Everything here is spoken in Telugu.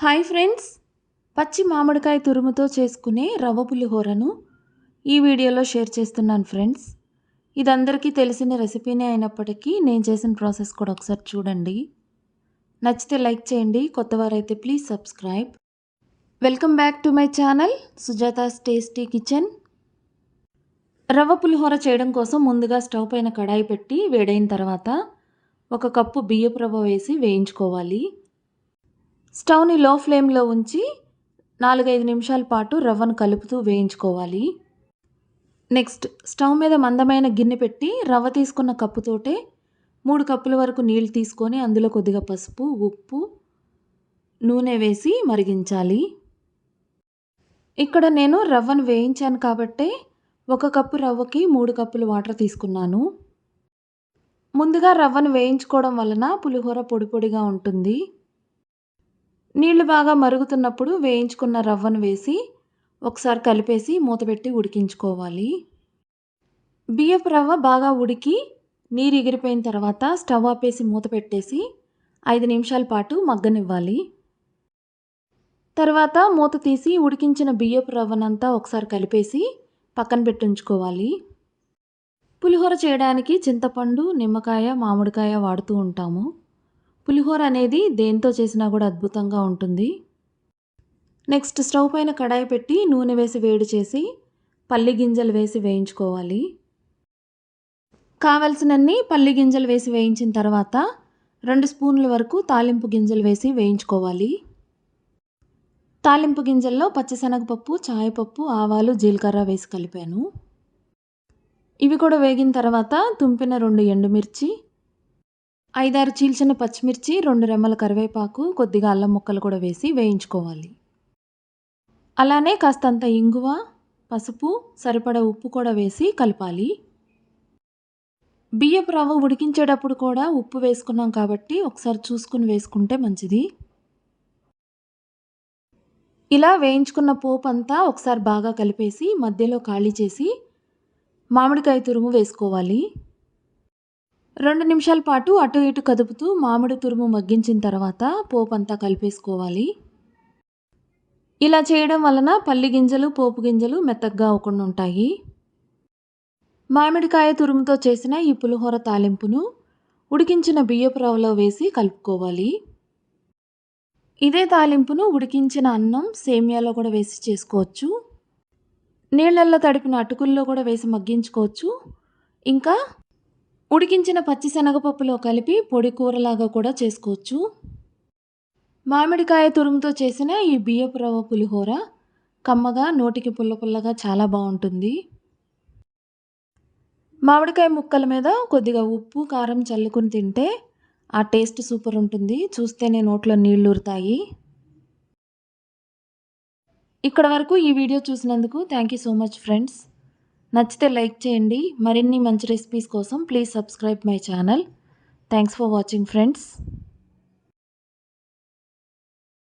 Hi friends. పచ్చి మామిడికాయ తురుముతో చేసుకునే రవ్వ పులిహోరను ఈ వీడియోలో షేర్ చేస్తున్నాను ఫ్రెండ్స్. ఇది అందరికీ తెలిసిన రెసిపీనే అయినప్పటికీ నేను చేసిన ప్రాసెస్ కూడా ఒకసారి చూడండి. నచ్చితే లైక్ చేయండి కొత్తవారైతే please subscribe. Welcome back to my channel Sujatha's tasty kitchen. రవ్వ పులిహోర చేయడం కోసం ముందుగా స్టవ్ పైన కడాయి పెట్టి వేడైన తర్వాత ఒక కప్పు బియ్యపు రవ్వ వేసి వేయించుకోవాలి. స్టవ్ని లో ఫ్లేమ్లో ఉంచి నాలుగైదు నిమిషాల పాటు రవ్వను కలుపుతూ వేయించుకోవాలి. నెక్స్ట్ స్టవ్ మీద మందమైన గిన్నె పెట్టి రవ్వ తీసుకున్న కప్పుతోటే మూడు కప్పుల వరకు నీళ్ళు తీసుకొని అందులో కొద్దిగా పసుపు ఉప్పు నూనె వేసి మరిగించాలి. ఇక్కడ నేను రవ్వను వేయించాను కాబట్టే ఒక కప్పు రవ్వకి మూడు కప్పులు వాటర్ తీసుకున్నాను. ముందుగా రవ్వను వేయించుకోవడం వలన పులిహోర పొడి పొడిగా ఉంటుంది. నీళ్ళు బాగా మరుగుతున్నప్పుడు వేయించుకున్న రవ్వను వేసి ఒకసారి కలిపేసి మూతపెట్టి ఉడికించుకోవాలి. బియ్యపు రవ్వ బాగా ఉడికి నీరు ఎగిరిపోయిన తర్వాత స్టవ్ ఆపేసి మూత పెట్టేసి ఐదు నిమిషాల పాటు మగ్గనివ్వాలి. తర్వాత మూత తీసి ఉడికించిన బియ్యపు రవ్వనంతా ఒకసారి కలిపేసి పక్కన పెట్టుంచుకోవాలి. పులిహోర చేయడానికి చింతపండు నిమ్మకాయ మామిడికాయ వాడుతూ ఉంటాము. పులిహోర అనేది దేంతో చేసినా కూడా అద్భుతంగా ఉంటుంది. నెక్స్ట్ స్టవ్ పైన కడాయి పెట్టి నూనె వేసి వేడి చేసి పల్లి గింజలు వేసి వేయించుకోవాలి. కావలసినన్ని పల్లి గింజలు వేసి వేయించిన తర్వాత రెండు స్పూన్ల వరకు తాలింపు గింజలు వేసి వేయించుకోవాలి. తాలింపు గింజల్లో పచ్చిశనగపప్పు చాయపప్పు ఆవాలు జీలకర్ర వేసి కలిపాను. ఇవి కూడా వేగిన తర్వాత తుంపిన రెండు ఎండుమిర్చి ఐదారు చీల్చిన పచ్చిమిర్చి రెండు రెమ్మల కరివేపాకు కొద్దిగా అల్లం ముక్కలు కూడా వేసి వేయించుకోవాలి. అలానే కాస్తంత ఇంగువ పసుపు సరిపడ ఉప్పు కూడా వేసి కలపాలి. బియ్యపు రవ్వ ఉడికించేటప్పుడు కూడా ఉప్పు వేసుకున్నాం కాబట్టి ఒకసారి చూసుకుని వేసుకుంటే మంచిది. ఇలా వేయించుకున్న పోపు అంతా ఒకసారి బాగా కలిపేసి మధ్యలో ఖాళీ చేసి మామిడికాయ తురుము వేసుకోవాలి. రెండు నిమిషాల పాటు అటు ఇటు కదుపుతూ మామిడి తురుము మగ్గించిన తర్వాత పోపు అంతా కలిపేసుకోవాలి. ఇలా చేయడం వలన పల్లి గింజలు పోపు గింజలు మెత్తగా అవ్వకుండా ఉంటాయి. మామిడికాయ తురుముతో చేసిన ఈ పులిహోర తాలింపును ఉడికించిన బియ్యపు రవ్వలో వేసి కలుపుకోవాలి. ఇదే తాలింపును ఉడికించిన అన్నం సేమియాలో కూడా వేసి చేసుకోవచ్చు. నీళ్ళల్లో తడిపిన అటుకుల్లో కూడా వేసి మగ్గించుకోవచ్చు. ఇంకా ఉడికించిన పచ్చిశనగపప్పులో కలిపి పొడి కూరలాగా కూడా చేసుకోవచ్చు. మామిడికాయ తురుముతో చేసిన ఈ బియ్యపు రవ్వ పులిహోర కమ్మగా నోటికి పుల్ల పుల్లగా చాలా బాగుంటుంది. మామిడికాయ ముక్కల మీద కొద్దిగా ఉప్పు కారం చల్లుకుని తింటే ఆ టేస్ట్ సూపర్ ఉంటుంది. చూస్తేనే నోట్లో నీళ్ళు ఊరుతాయి. ఇక్కడ వరకు ఈ వీడియో చూసినందుకు thank you so much friends. నచ్చితే లైక్ చేయండి. మరిన్ని మంచి రెసిపీస్ కోసం please subscribe my channel thanks for watching friends